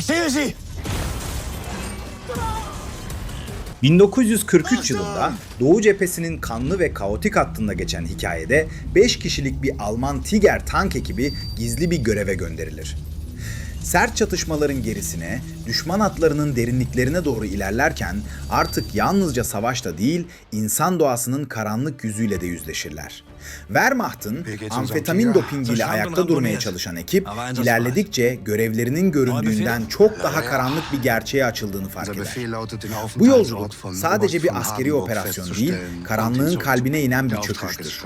Je, zie. 1943 yılında Doğu cephesinin kanlı ve kaotik hattında geçen hikayede 5 kişilik bir Alman Tiger tank ekibi gizli bir göreve gönderilir. Sert çatışmaların gerisine, düşman hatlarının derinliklerine doğru ilerlerken artık yalnızca savaşta değil, insan doğasının karanlık yüzüyle de yüzleşirler. Wehrmacht'ın amfetamin dopingiyle ayakta durmaya çalışan ekip ilerledikçe görevlerinin göründüğünden çok daha karanlık bir gerçeğe açıldığını fark eder. Bu yolculuk sadece bir askeri operasyon değil, karanlığın kalbine inen bir çöküştür.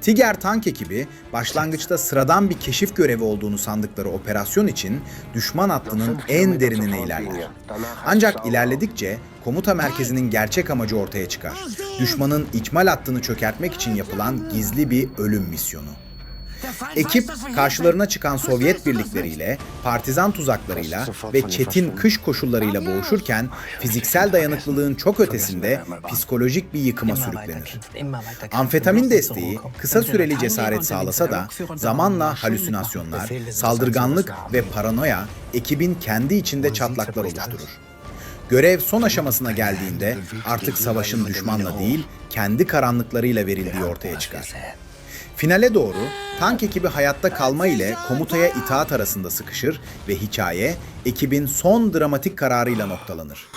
Tiger tank ekibi başlangıçta sıradan bir keşif görevi olduğunu sandıkları operasyon için düşman hattının en derinine ilerler. Ancak ilerledikçe komuta merkezinin gerçek amacı ortaya çıkar. Düşmanın ikmal hattını çökertmek için yapılan gizli bir ölüm misyonu. Ekip karşılarına çıkan Sovyet birlikleriyle, partizan tuzaklarıyla ve çetin kış koşullarıyla boğuşurken fiziksel dayanıklılığın çok ötesinde psikolojik bir yıkıma sürüklenir. Amfetamin desteği kısa süreli cesaret sağlasa da zamanla halüsinasyonlar, saldırganlık ve paranoya ekibin kendi içinde çatlaklar oluşturur. Görev son aşamasına geldiğinde artık savaşın düşmanla değil, kendi karanlıklarıyla verildiği ortaya çıkar. Finale doğru tank ekibi hayatta kalma ile komutaya itaat arasında sıkışır ve hikaye ekibin son dramatik kararıyla noktalanır.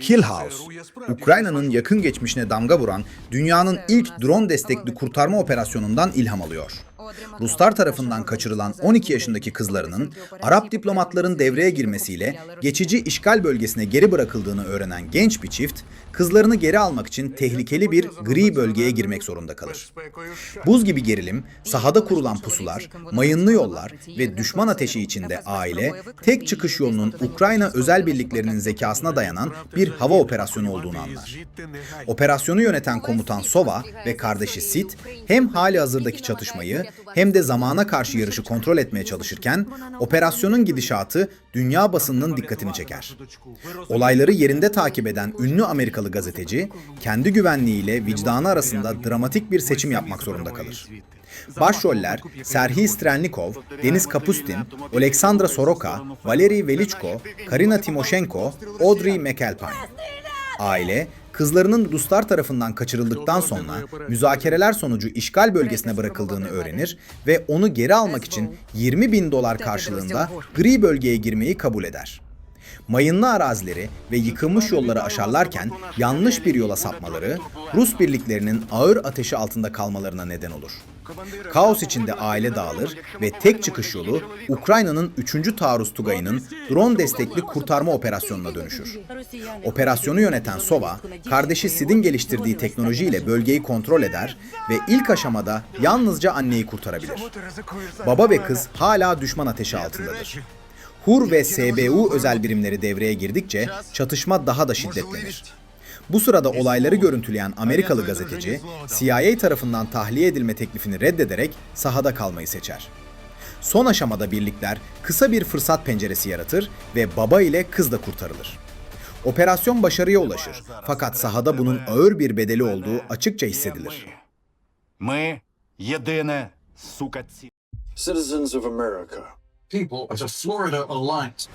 Killhouse, Ukrayna'nın yakın geçmişine damga vuran dünyanın ilk drone destekli kurtarma operasyonundan ilham alıyor. Ruslar tarafından kaçırılan 12 yaşındaki kızlarının Arap diplomatların devreye girmesiyle geçici işgal bölgesine geri bırakıldığını öğrenen genç bir çift, kızlarını geri almak için tehlikeli bir gri bölgeye girmek zorunda kalır. Buz gibi gerilim, sahada kurulan pusular, mayınlı yollar ve düşman ateşi içinde aile, tek çıkış yolunun Ukrayna özel birliklerinin zekasına dayanan bir hava operasyonu olduğunu anlar. Operasyonu yöneten komutan Sova ve kardeşi Sit hem hali hazırdaki çatışmayı hem de zamana karşı yarışı kontrol etmeye çalışırken operasyonun gidişatı dünya basınının dikkatini çeker. Olayları yerinde takip eden ünlü Amerikalı gazeteci kendi güvenliğiyle vicdanı arasında dramatik bir seçim yapmak zorunda kalır. Başroller Serhiy Strenlikov, Deniz Kapustin, Oleksandra Soroka, Valeri Velichko, Karina Timoshenko, Audrey McAlpine. Aile, kızlarının Ruslar tarafından kaçırıldıktan sonra müzakereler sonucu işgal bölgesine bırakıldığını öğrenir ve onu geri almak için 20 bin dolar karşılığında gri bölgeye girmeyi kabul eder. Mayınlı arazileri ve yıkılmış yolları aşarlarken yanlış bir yola sapmaları, Rus birliklerinin ağır ateşi altında kalmalarına neden olur. Kaos içinde aile dağılır ve tek çıkış yolu Ukrayna'nın 3. taarruz tugayının drone destekli kurtarma operasyonuna dönüşür. Operasyonu yöneten Sova, kardeşi Sid'in geliştirdiği teknolojiyle bölgeyi kontrol eder ve ilk aşamada yalnızca anneyi kurtarabilir. Baba ve kız hala düşman ateşi altındadır. HUR ve SBU özel birimleri devreye girdikçe çatışma daha da şiddetlenir. Bu sırada olayları görüntüleyen Amerikalı gazeteci, CIA tarafından tahliye edilme teklifini reddederek sahada kalmayı seçer. Son aşamada birlikler kısa bir fırsat penceresi yaratır ve baba ile kız da kurtarılır. Operasyon başarıya ulaşır fakat sahada bunun ağır bir bedeli olduğu açıkça hissedilir. Citizens of America, people of the Florida Alliance.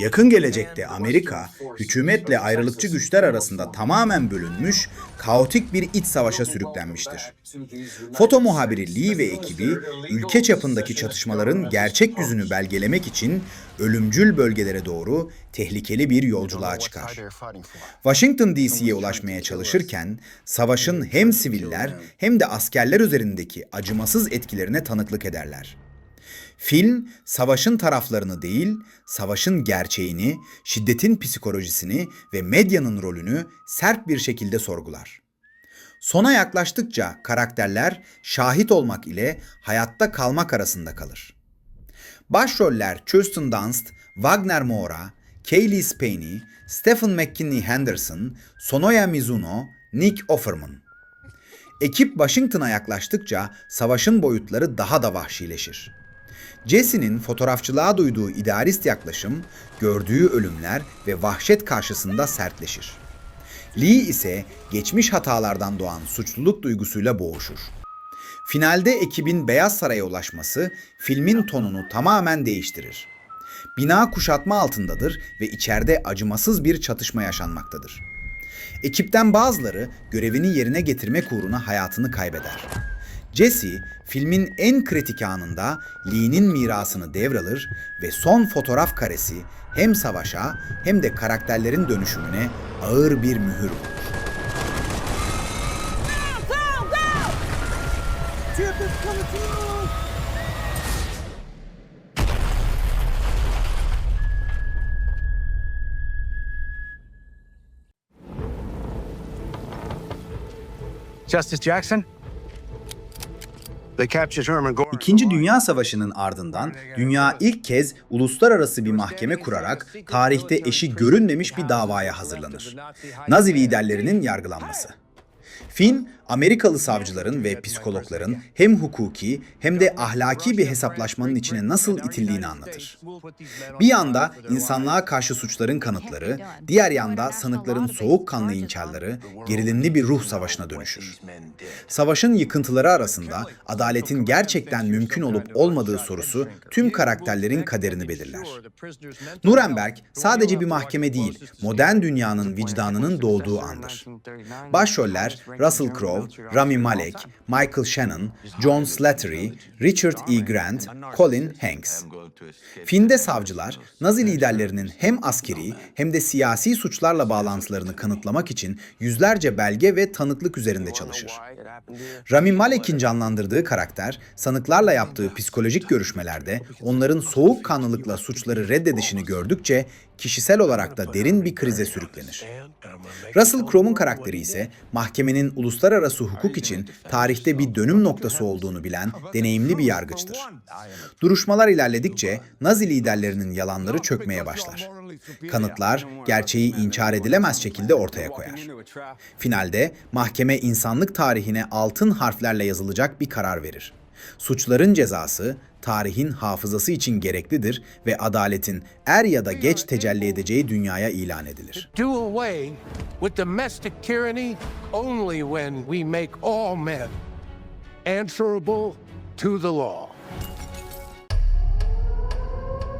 Yakın gelecekte Amerika, hükümetle ayrılıkçı güçler arasında tamamen bölünmüş, kaotik bir iç savaşa sürüklenmiştir. Foto muhabiri Lee ve ekibi, ülke çapındaki çatışmaların gerçek yüzünü belgelemek için ölümcül bölgelere doğru tehlikeli bir yolculuğa çıkar. Washington DC'ye ulaşmaya çalışırken, savaşın hem siviller hem de askerler üzerindeki acımasız etkilerine tanıklık ederler. Film, savaşın taraflarını değil, savaşın gerçeğini, şiddetin psikolojisini ve medyanın rolünü sert bir şekilde sorgular. Sona yaklaştıkça karakterler şahit olmak ile hayatta kalmak arasında kalır. Başroller Kirsten Dunst, Wagner Moura, Kaylee Spaney, Stephen McKinney Henderson, Sonoya Mizuno, Nick Offerman. Ekip Washington'a yaklaştıkça savaşın boyutları daha da vahşileşir. Jesse'nin fotoğrafçılığa duyduğu idealist yaklaşım, gördüğü ölümler ve vahşet karşısında sertleşir. Lee ise geçmiş hatalardan doğan suçluluk duygusuyla boğuşur. Finalde ekibin Beyaz Saray'a ulaşması filmin tonunu tamamen değiştirir. Bina kuşatma altındadır ve içeride acımasız bir çatışma yaşanmaktadır. Ekipten bazıları görevini yerine getirmek uğruna hayatını kaybeder. Jesse, filmin en kritik anında Lee'nin mirasını devralır ve son fotoğraf karesi hem savaşa hem de karakterlerin dönüşümüne ağır bir mühür vurur. Justice Jackson? İkinci Dünya Savaşı'nın ardından dünya ilk kez uluslararası bir mahkeme kurarak tarihte eşi görünmemiş bir davaya hazırlanır. Nazi liderlerinin yargılanması. Film, Amerikalı savcıların ve psikologların hem hukuki hem de ahlaki bir hesaplaşmanın içine nasıl itildiğini anlatır. Bir yanda insanlığa karşı suçların kanıtları, diğer yanda sanıkların soğukkanlı inkarları gerilimli bir ruh savaşına dönüşür. Savaşın yıkıntıları arasında adaletin gerçekten mümkün olup olmadığı sorusu tüm karakterlerin kaderini belirler. Nuremberg sadece bir mahkeme değil, modern dünyanın vicdanının doğduğu andır. Başroller Russell Crowe, Rami Malek, Michael Shannon, John Slattery, Richard E. Grant, Colin Hanks. Filmde savcılar, Nazi liderlerinin hem askeri hem de siyasi suçlarla bağlantılarını kanıtlamak için yüzlerce belge ve tanıklık üzerinde çalışır. Rami Malek'in canlandırdığı karakter, sanıklarla yaptığı psikolojik görüşmelerde onların soğukkanlılıkla suçları reddedişini gördükçe kişisel olarak da derin bir krize sürüklenir. Russell Crowe'un karakteri ise mahkemenin uluslararası hukuk için tarihte bir dönüm noktası olduğunu bilen deneyimli bir yargıçtır. Duruşmalar ilerledikçe Nazi liderlerinin yalanları çökmeye başlar. Kanıtlar gerçeği inkar edilemez şekilde ortaya koyar. Finalde mahkeme insanlık tarihine altın harflerle yazılacak bir karar verir. Suçların cezası tarihin hafızası için gereklidir ve adaletin er ya da geç tecelli edeceği dünyaya ilan edilir. do away with domestic tyranny only when we make all men answerable to the law.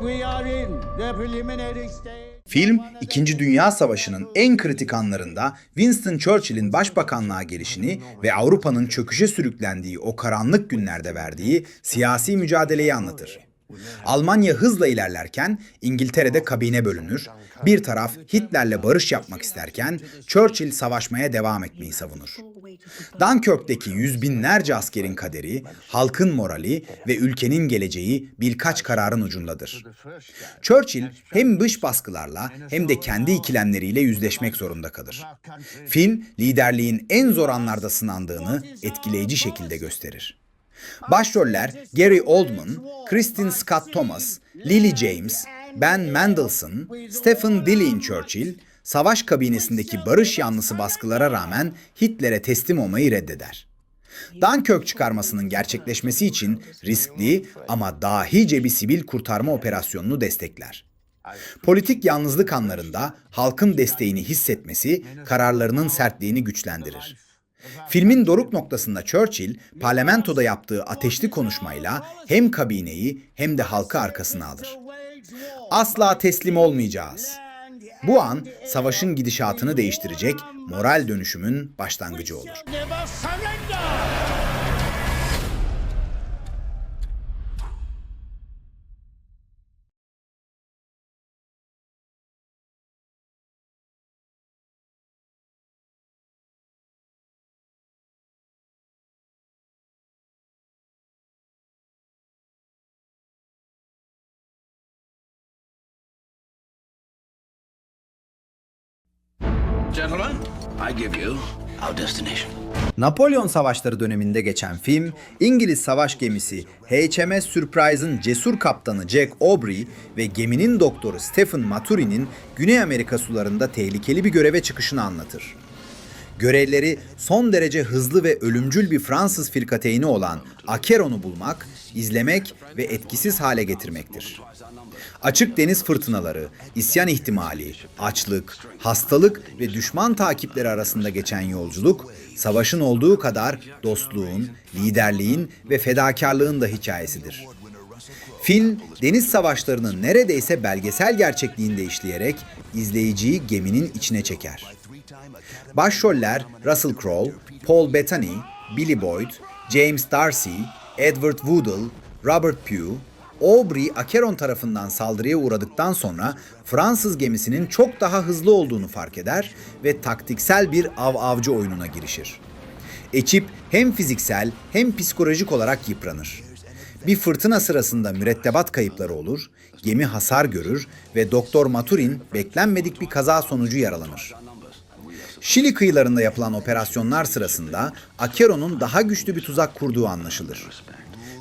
We are in the preliminary stage. Film, İkinci Dünya Savaşı'nın en kritik anlarında Winston Churchill'in başbakanlığa gelişini ve Avrupa'nın çöküşe sürüklendiği o karanlık günlerde verdiği siyasi mücadeleyi anlatır. Almanya hızla ilerlerken İngiltere'de kabine bölünür. Bir taraf Hitler'le barış yapmak isterken Churchill savaşmaya devam etmeyi savunur. Dunkirk'teki yüz binlerce askerin kaderi, halkın morali ve ülkenin geleceği birkaç kararın ucundadır. Churchill hem dış baskılarla hem de kendi ikilemleriyle yüzleşmek zorunda kalır. Film, liderliğin en zor anlarda sınandığını etkileyici şekilde gösterir. Başroller Gary Oldman, Kristen Scott Thomas, Lily James, Ben Mendelsohn, Stephen Dillon Churchill, savaş kabinesindeki barış yanlısı baskılara rağmen Hitler'e teslim olmayı reddeder. Dunkirk çıkarmasının gerçekleşmesi için riskli ama dahice bir sivil kurtarma operasyonunu destekler. Politik yalnızlık anlarında halkın desteğini hissetmesi kararlarının sertliğini güçlendirir. Filmin doruk noktasında Churchill, parlamentoda yaptığı ateşli konuşmayla hem kabineyi hem de halkı arkasına alır. Asla teslim olmayacağız. Bu an savaşın gidişatını değiştirecek moral dönüşümün başlangıcı olur. Gentlemen, I give you our destination. Napolyon Savaşları döneminde geçen film, İngiliz savaş gemisi HMS Surprise'ın cesur kaptanı Jack Aubrey ve geminin doktoru Stephen Maturi'nin Güney Amerika sularında tehlikeli bir göreve çıkışını anlatır. Görevleri son derece hızlı ve ölümcül bir Fransız firkateyni olan Acheron'u bulmak, izlemek ve etkisiz hale getirmektir. Açık deniz fırtınaları, isyan ihtimali, açlık, hastalık ve düşman takipleri arasında geçen yolculuk, savaşın olduğu kadar dostluğun, liderliğin ve fedakarlığın da hikayesidir. Film, deniz savaşlarının neredeyse belgesel gerçekliğinde işleyerek izleyiciyi geminin içine çeker. Başroller Russell Crowe, Paul Bettany, Billy Boyd, James Darcy, Edward Woodall, Robert Pugh, Aubrey Acheron tarafından saldırıya uğradıktan sonra Fransız gemisinin çok daha hızlı olduğunu fark eder ve taktiksel bir av-avcı oyununa girişir. Ekip hem fiziksel hem psikolojik olarak yıpranır. Bir fırtına sırasında mürettebat kayıpları olur, gemi hasar görür ve Doktor Maturin beklenmedik bir kaza sonucu yaralanır. Şili kıyılarında yapılan operasyonlar sırasında Acheron'un daha güçlü bir tuzak kurduğu anlaşılır.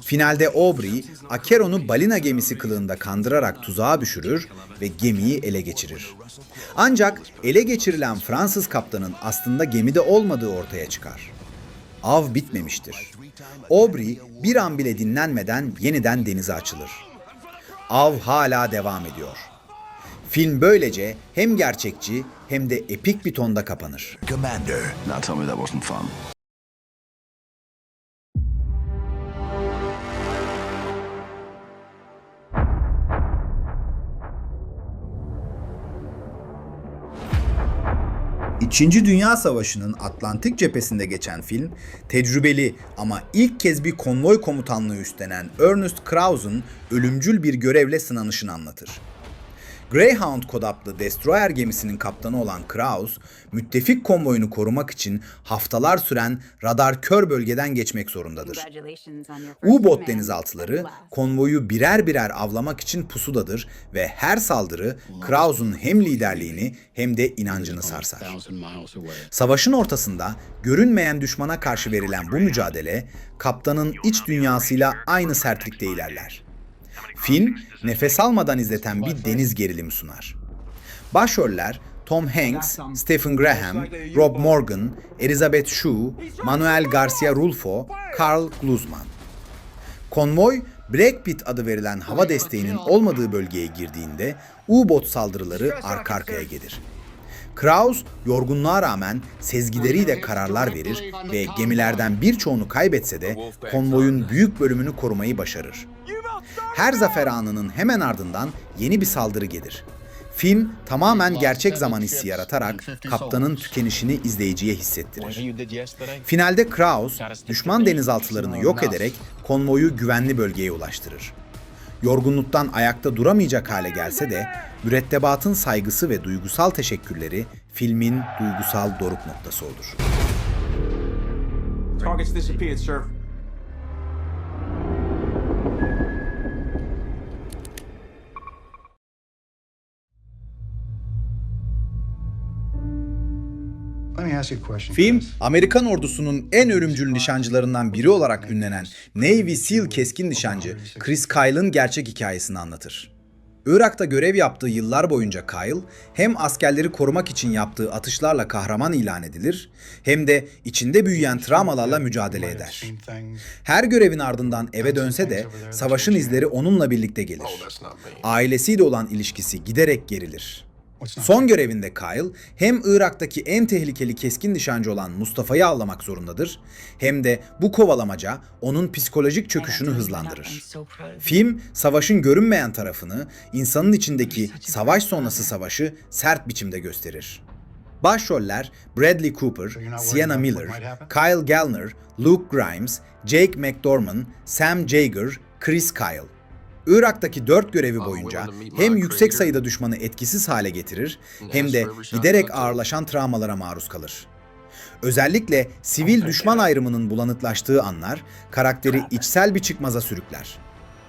Finalde Aubrey, Acheron'u balina gemisi kılığında kandırarak tuzağa düşürür ve gemiyi ele geçirir. Ancak ele geçirilen Fransız kaptanın aslında gemide olmadığı ortaya çıkar. Av bitmemiştir. Aubrey bir an bile dinlenmeden yeniden denize açılır. Av hala devam ediyor. Film böylece hem gerçekçi hem de epik bir tonda kapanır. Now tell me that wasn't fun. İkinci Dünya Savaşı'nın Atlantik cephesinde geçen film, tecrübeli ama ilk kez bir konvoy komutanlığı üstlenen Ernest Krause'un ölümcül bir görevle sınanışını anlatır. Greyhound kod adlı destroyer gemisinin kaptanı olan Krause, müttefik konvoyunu korumak için haftalar süren radar kör bölgeden geçmek zorundadır. U-boot denizaltıları konvoyu birer birer avlamak için pusudadır ve her saldırı Krause'un hem liderliğini hem de inancını sarsar. Savaşın ortasında görünmeyen düşmana karşı verilen bu mücadele kaptanın iç dünyasıyla aynı sertlikte ilerler. Film, nefes almadan izleten bir deniz gerilimi sunar. Başroller Tom Hanks, Stephen Graham, Rob Morgan, Elizabeth Shue, Manuel Garcia Rulfo, Carl Glusman. Konvoy, Black Pit adı verilen hava desteğinin olmadığı bölgeye girdiğinde U-boot saldırıları arka arkaya gelir. Kraus yorgunluğa rağmen sezgileriyle kararlar verir ve gemilerden birçoğunu kaybetse de konvoyun büyük bölümünü korumayı başarır. Her zafer anının hemen ardından yeni bir saldırı gelir. Film tamamen gerçek zaman hissi yaratarak kaptanın tükenişini izleyiciye hissettirir. Finalde Kraus, düşman denizaltılarını yok ederek konvoyu güvenli bölgeye ulaştırır. Yorgunluktan ayakta duramayacak hale gelse de mürettebatın saygısı ve duygusal teşekkürleri filmin duygusal doruk noktası olur. Targets disappeared, sir. Film. Amerikan ordusunun en ölümcül nişancılarından biri olarak ünlenen Navy SEAL keskin nişancı Chris Kyle'ın gerçek hikayesini anlatır. Irak'ta görev yaptığı yıllar boyunca Kyle, hem askerleri korumak için yaptığı atışlarla kahraman ilan edilir, hem de içinde büyüyen travmalarla mücadele eder. Her görevin ardından eve dönse de savaşın izleri onunla birlikte gelir. Ailesiyle olan ilişkisi giderek gerilir. Son görevinde Kyle hem Irak'taki en tehlikeli keskin nişancı olan Mustafa'yı avlamak zorundadır hem de bu kovalamaca onun psikolojik çöküşünü hızlandırır. Film savaşın görünmeyen tarafını, insanın içindeki savaş sonrası savaşı sert biçimde gösterir. Başroller Bradley Cooper, Sienna Miller, Kyle Gallner, Luke Grimes, Jake McDorman, Sam Jaeger, Chris Kyle. Irak'taki dört görevi boyunca hem yüksek sayıda düşmanı etkisiz hale getirir hem de giderek ağırlaşan travmalara maruz kalır. Özellikle sivil düşman ayrımının bulanıklaştığı anlar karakteri içsel bir çıkmaza sürükler.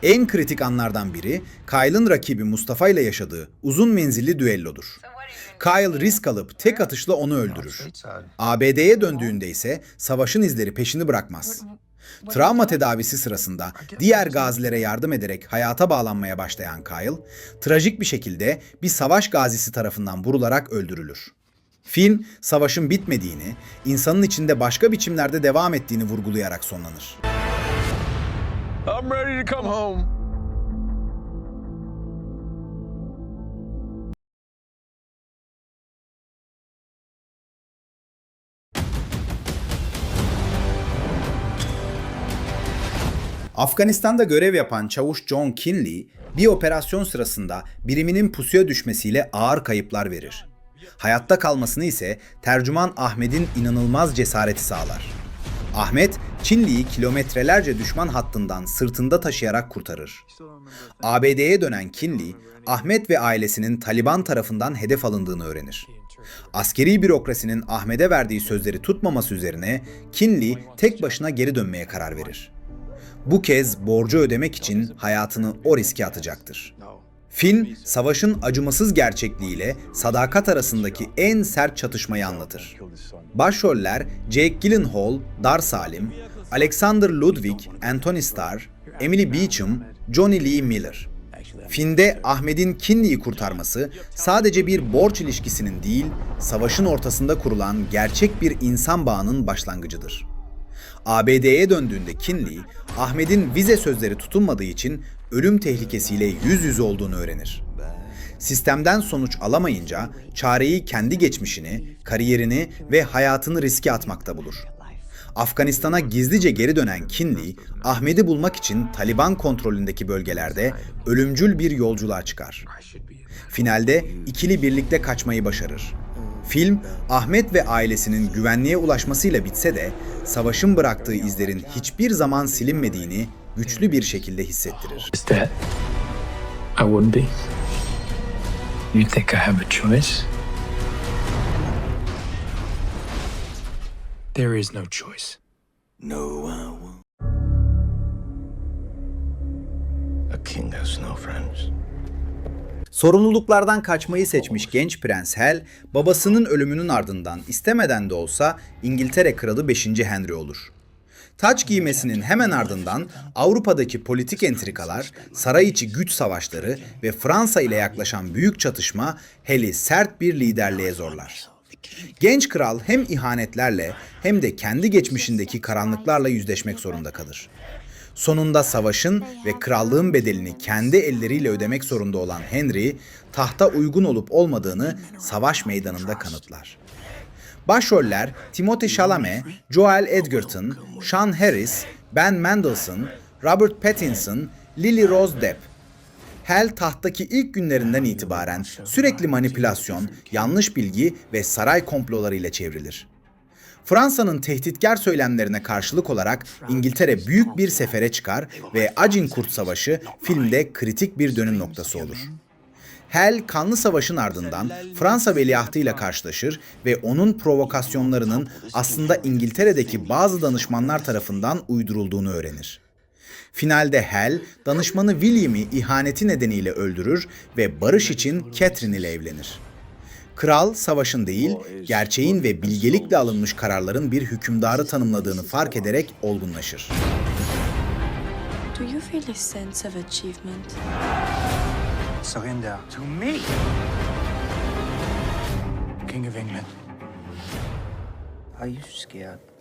En kritik anlardan biri Kyle'ın rakibi Mustafa ile yaşadığı uzun menzilli düellodur. Kyle risk alıp tek atışla onu öldürür. ABD'ye döndüğünde ise savaşın izleri peşini bırakmaz. Travma tedavisi sırasında diğer gazilere yardım ederek hayata bağlanmaya başlayan Kyle, trajik bir şekilde bir savaş gazisi tarafından vurularak öldürülür. Film, savaşın bitmediğini, insanın içinde başka biçimlerde devam ettiğini vurgulayarak sonlanır. I'm ready to come home. Afganistan'da görev yapan çavuş John Kinley, bir operasyon sırasında biriminin pusuya düşmesiyle ağır kayıplar verir. Hayatta kalmasını ise tercüman Ahmet'in inanılmaz cesareti sağlar. Ahmet, Çinli'yi kilometrelerce düşman hattından sırtında taşıyarak kurtarır. ABD'ye dönen Kinley, Ahmet ve ailesinin Taliban tarafından hedef alındığını öğrenir. Askeri bürokrasinin Ahmet'e verdiği sözleri tutmaması üzerine Kinley tek başına geri dönmeye karar verir. Bu kez borcu ödemek için hayatını o riske atacaktır. Film, savaşın acımasız gerçekliğiyle sadakat arasındaki en sert çatışmayı anlatır. Başroller Jake Gyllenhaal, Dar Salim, Alexander Ludwig, Anthony Starr, Emily Beecham, Johnny Lee Miller. Filmde Ahmet'in Kinley'i kurtarması sadece bir borç ilişkisinin değil, savaşın ortasında kurulan gerçek bir insan bağının başlangıcıdır. ABD'ye döndüğünde Kinley, Ahmet'in vize sözleri tutulmadığı için ölüm tehlikesiyle yüz yüze olduğunu öğrenir. Sistemden sonuç alamayınca çareyi kendi geçmişini, kariyerini ve hayatını riske atmakta bulur. Afganistan'a gizlice geri dönen Kinley, Ahmet'i bulmak için Taliban kontrolündeki bölgelerde ölümcül bir yolculuğa çıkar. Finalde ikili birlikte kaçmayı başarır. Film, Ahmet ve ailesinin güvenliğe ulaşmasıyla bitse de savaşın bıraktığı izlerin hiçbir zaman silinmediğini güçlü bir şekilde hissettirir. is that I wouldn't be. You think I have a choice? There is no choice. No, I won't. A king has no friends. Sorumluluklardan kaçmayı seçmiş genç prens Hal, babasının ölümünün ardından istemeden de olsa İngiltere kralı 5. Henry olur. Taç giymesinin hemen ardından Avrupa'daki politik entrikalar, saray içi güç savaşları ve Fransa ile yaklaşan büyük çatışma Hal'i sert bir liderliğe zorlar. Genç kral hem ihanetlerle hem de kendi geçmişindeki karanlıklarla yüzleşmek zorunda kalır. Sonunda savaşın ve krallığın bedelini kendi elleriyle ödemek zorunda olan Henry, tahta uygun olup olmadığını savaş meydanında kanıtlar. Başroller Timothée Chalamet, Joel Edgerton, Sean Harris, Ben Mendelsohn, Robert Pattinson, Lily Rose Depp. Hal tahttaki ilk günlerinden itibaren sürekli manipülasyon, yanlış bilgi ve saray komplolarıyla çevrilir. Fransa'nın tehditkar söylemlerine karşılık olarak İngiltere büyük bir sefere çıkar ve Agincourt Savaşı filmde kritik bir dönüm noktası olur. Hal kanlı savaşın ardından Fransa veliahtıyla karşılaşır ve onun provokasyonlarının aslında İngiltere'deki bazı danışmanlar tarafından uydurulduğunu öğrenir. Finalde Hal, danışmanı William'i ihaneti nedeniyle öldürür ve barış için Catherine ile evlenir. Kral savaşın değil, gerçeğin ve bilgelikle alınmış kararların bir hükümdarı tanımladığını fark ederek olgunlaşır. Do you feel a sense of achievement? Surrender. To me, King of England. Are you scared?